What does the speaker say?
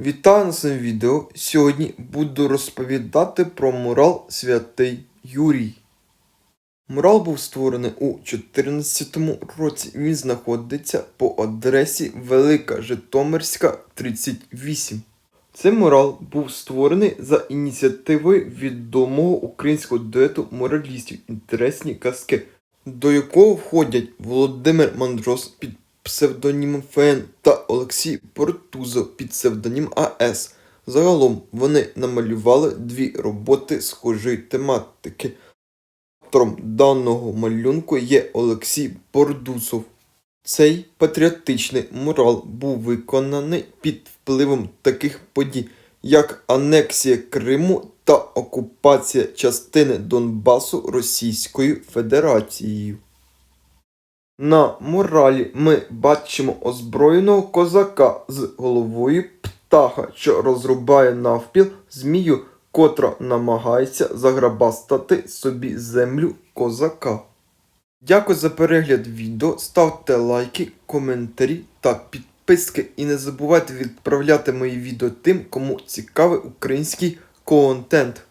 Вітаю на своєму відео. Сьогодні буду розповідати про мурал Святий Юрій. Мурал був створений у 2014 році. Він знаходиться по адресі Велика Житомирська, 38. Цей мурал був створений за ініціативою відомого українського дуету муралістів Інтересні казки, до якого входять Володимир Мандрос під псевдонімом ФН та Олексій Портузо під псевдонім АС. Загалом вони намалювали дві роботи схожої тематики. Автором даного малюнку є Олексій Бордусов. Цей патріотичний мурал був виконаний під впливом таких подій, як анексія Криму та окупація частини Донбасу Російською Федерацією. На муралі ми бачимо озброєного козака з головою птаха, що розрубає навпіл змію, котра намагається заграбастати собі землю козака. Дякую за перегляд відео, ставте лайки, коментарі та підписки і не забувайте відправляти мої відео тим, кому цікавий український контент.